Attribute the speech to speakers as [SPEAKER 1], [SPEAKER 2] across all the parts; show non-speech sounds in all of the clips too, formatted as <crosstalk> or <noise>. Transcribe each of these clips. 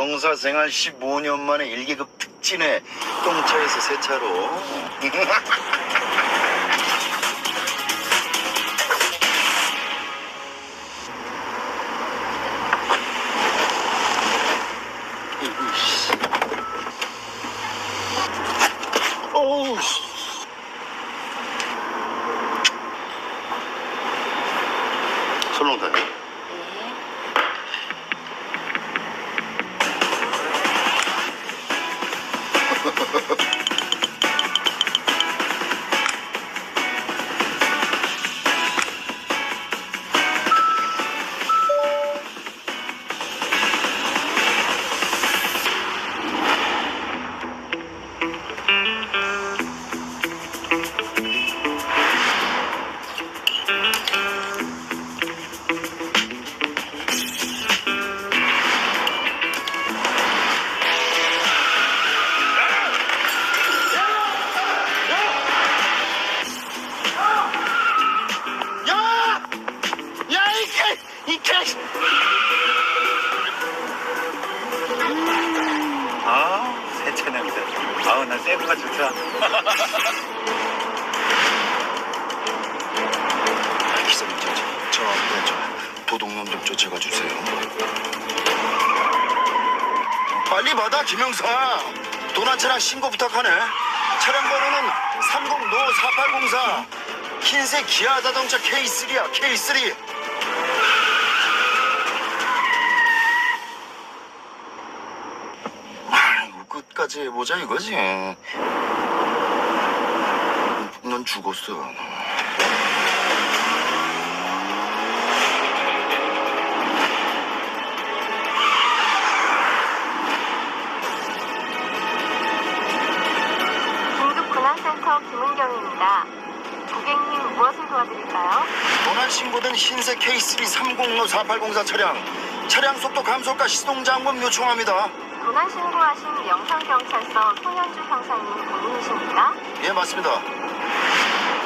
[SPEAKER 1] 경사 생활 15년 만에 1계급 특진에 똥차에서 세차로. 이씨. <laughs> 어우. 설렁탕. 이 개!
[SPEAKER 2] 아, 세차 냄새. 아우, 난 셀프가 좋다.
[SPEAKER 1] 기사님, 저, 저, 저, 앞에 저, 도둑놈 좀 쫓아가 주세요. 빨리 받아, 김영사. 도난 차량 신고 부탁하네. 차량 번호는 30노4804. 흰색 기아 자동차 K3야, K3. 아이고, 끝까지 해보자 이거지. 넌 죽었어.
[SPEAKER 3] 긴급 군항센터 김은경입니다. 고객님 무엇을 도와드릴까요?
[SPEAKER 1] 도난 신고된 흰색 K3 305 4804 차량 차량 속도 감소가 시동 잠금 요청합니다.
[SPEAKER 3] 도난 신고하신 영산경찰서 손현주 형사님 본인이십니까?
[SPEAKER 1] 예 맞습니다.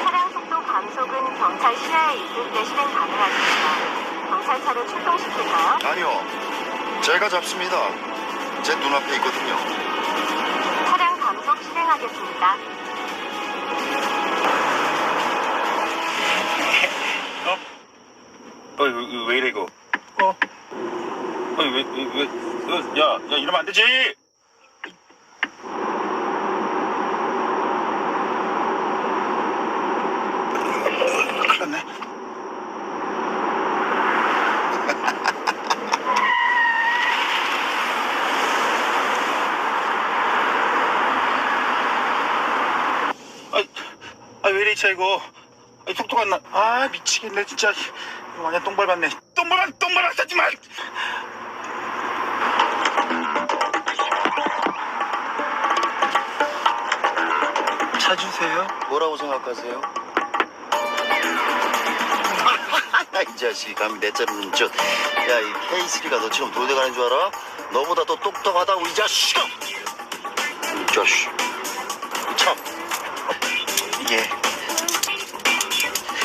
[SPEAKER 3] 차량 속도 감속은 경찰 시야에 있을 때 실행 가능하십니다. 경찰차를 출동시킬까요?
[SPEAKER 1] 아니요 제가 잡습니다. 제 눈앞에 있거든요.
[SPEAKER 3] 차량 감속 실행하겠습니다.
[SPEAKER 2] 어? 어, 왜, 왜 이래, 이거? 어? 왜, 왜, 왜, 어, 야, 야, 이러면 안 되지! 아, 아, 왜 이래, 이 차, 이거. 아, 속도가 안 나. 아, 미치겠네, 진짜. 완전 똥 밟았네. 똥 밟아, 똥 밟아, 싸지 마! 찾으세요?
[SPEAKER 1] 뭐라고 생각하세요? <laughs> 이 자식 감히 내 자르는 저. 야이 K3가 너처럼 도대가는 줄 알아? 너보다 더 똑똑하다고 이 자식아. 이 자식. 참.
[SPEAKER 2] 예.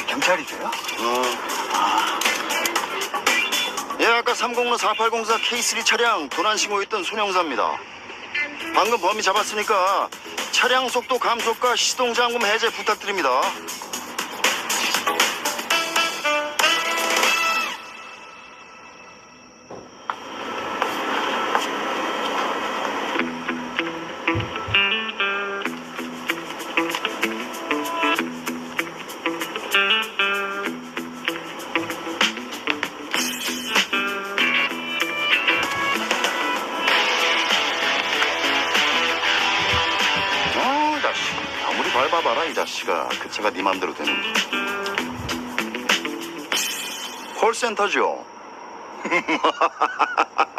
[SPEAKER 2] 경찰이세요?
[SPEAKER 1] 음. 예, 아까 306 4804 K3 차량 도난 신고했던 손영사입니다. 방금 범인 잡았으니까 차량 속도 감속과 시동 잠금 해제 부탁드립니다. 밟아봐라, 이 자식아. 그 차가 네 맘대로 되는. 콜센터죠. <laughs> <laughs>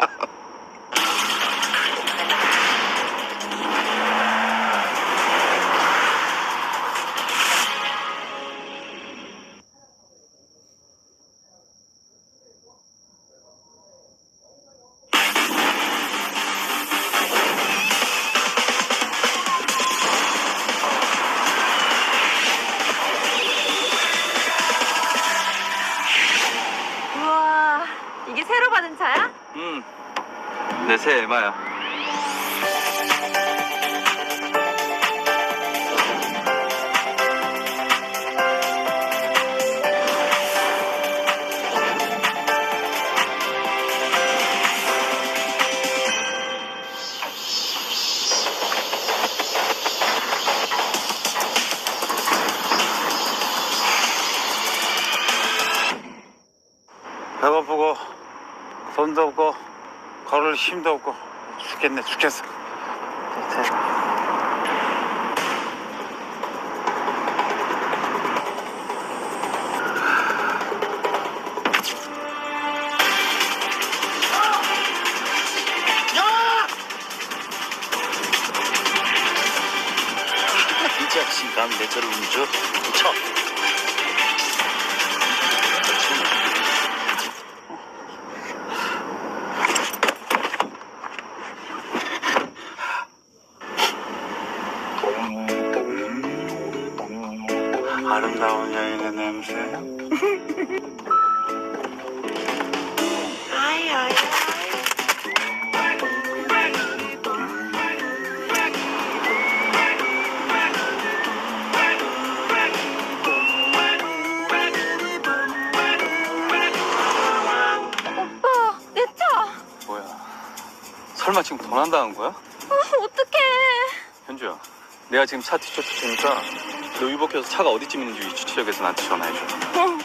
[SPEAKER 3] 새
[SPEAKER 4] 에마야.
[SPEAKER 2] 배고프고 돈도 없고 걸을 힘도 없고 죽겠네 죽겠어
[SPEAKER 1] 자식 감히 내 차를 훔쳐? 쳐!
[SPEAKER 4] 설마 지금 도난당한 거야?
[SPEAKER 5] 아, 어떡해.
[SPEAKER 4] 현주야, 내가 지금 차 뒤쫓을 테니까 너 유복해서 차가 어디쯤 있는지 위치 추적해서 나한테 전화해줘.
[SPEAKER 5] 응.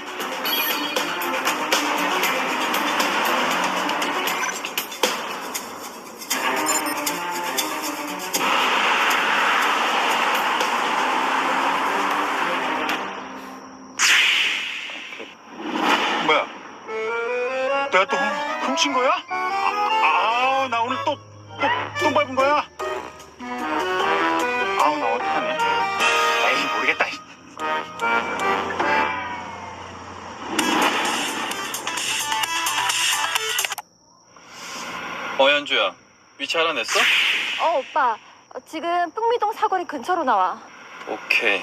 [SPEAKER 2] 뭐야 내가 또 훔- 훔친 거야? 어,
[SPEAKER 4] 현주야, 위치 알아냈어?
[SPEAKER 5] 어, 오빠. 어, 지금 풍미동 사거리 근처로 나와.
[SPEAKER 4] 오케이.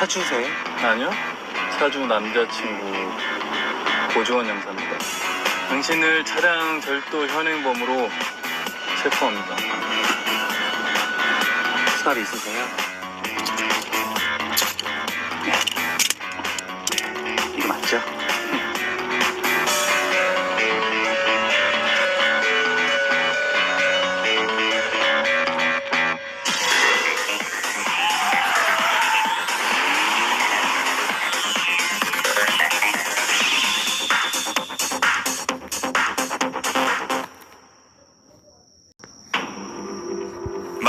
[SPEAKER 4] 차주세요? 아니요. 차주 남자친구 고주원 형사입니다. 당신을 차량 절도 현행범으로 체포합니다. 수달이 있으세요?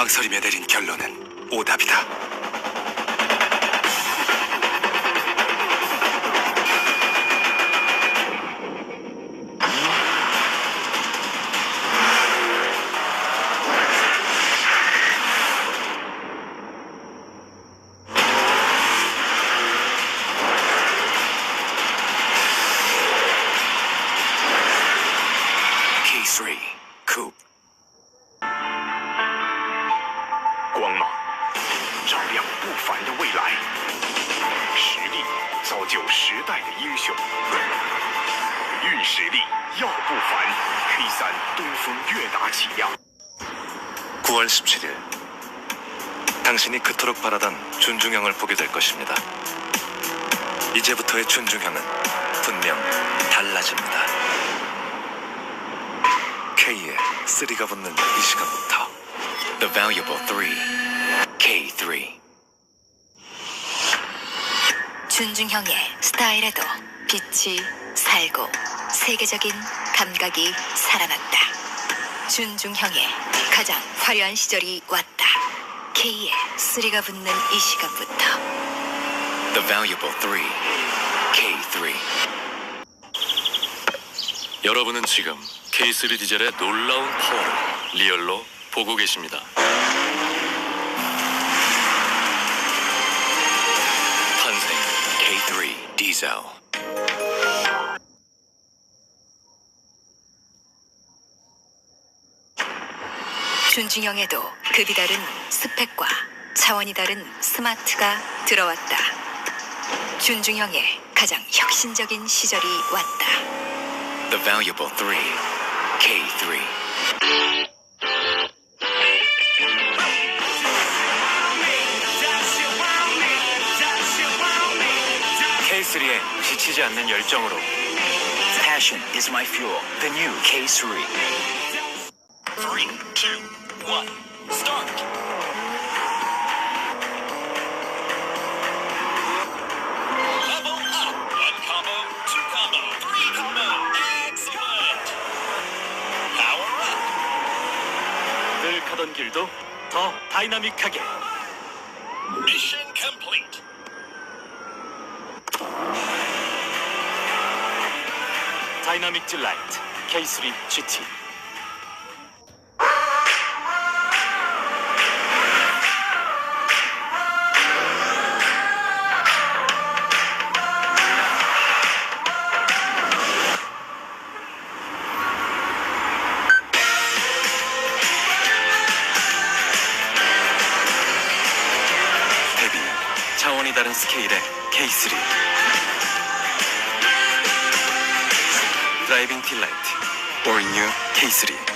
[SPEAKER 6] 망설이며 내린 결론은 오답이다. K3 Coupe 9월 17일 당신이 그토록 바라던 준중형을 보게 될 것입니다. 이제부터의 준중형은 분명 달라집니다.
[SPEAKER 7] K에 3가 붙는 이 시간부터 The Valuable 3 K3
[SPEAKER 8] 준중형의 스타일에도 빛이 살고 세계적인 감각이 살아났다. 준중형의 가장 화려한 시절이 왔다. K에 3가 붙는 이 시간부터
[SPEAKER 7] The Valuable 3 K3 여러분은 지금 K3 디젤의 놀라운 파워를 리얼로 보고 계십니다. 탄생 K3 디젤
[SPEAKER 8] 준중형에도 급이 다른 스펙과 차원이 다른 스마트가 들어왔다. 준중형의 가장 혁신적인 시절이 왔다.
[SPEAKER 7] The Valuable 3 K3
[SPEAKER 9] K3에 지치지 않는 열정으로 Passion is my fuel. The new K3 3, 2, 1, start! Level up! One combo, two combo, three combo! Excellent! Power up!
[SPEAKER 10] 늘 가던 길도 더 다이나믹하게
[SPEAKER 9] Mission complete!
[SPEAKER 10] 다이나믹 딜라이트 K3 GT
[SPEAKER 7] 드라이빙 딜라이트 All New K3